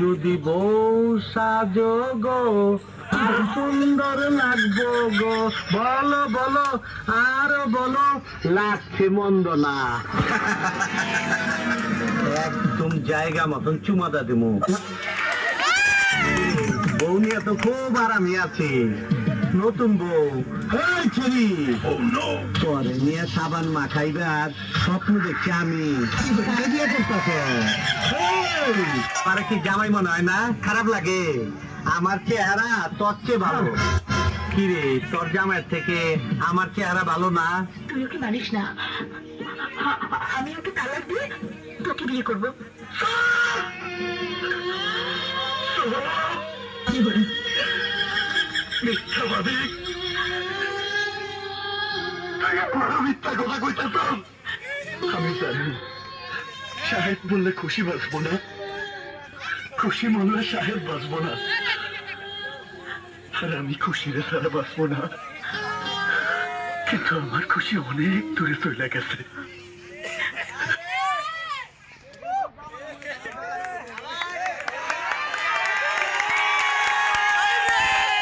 যদি বউ সাজো গো আর সুন্দর লাগবো গো। বলো বলো আরও বলো লাগছে মন্দ না একদম জায়গা মতন চুমাদা দিমু। বউ নিয়ে তো খুব আরামে আছি। নতুন বউ। এই ছেড়ি। পরে নিয়ে সাবান মাখাইবে আর স্বপ্ন দেখছি আমি। বিয়ে করতেছ আরে কি জামাই মনে হয় না? খারাপ লাগে। আমার চেহারা তোর চেয়ে ভালো। কি রে তোর জামাইয়ের থেকে আমার চেহারা ভালো না? তুই ওকে মানিস না। আমি ওকে তালাক দিয়ে তোকে বিয়ে করব। মিথ্যা কথা কইতেছ? আমি জানি। সাহেব বললে খুশি বাঁচবো না। খুশি মনে সাহেব বাঁচবো না। আর আমি খুশি রে ছাড়া বাঁচবো না। কিন্তু আমার খুশি অনেক দূরে চলে গেছে।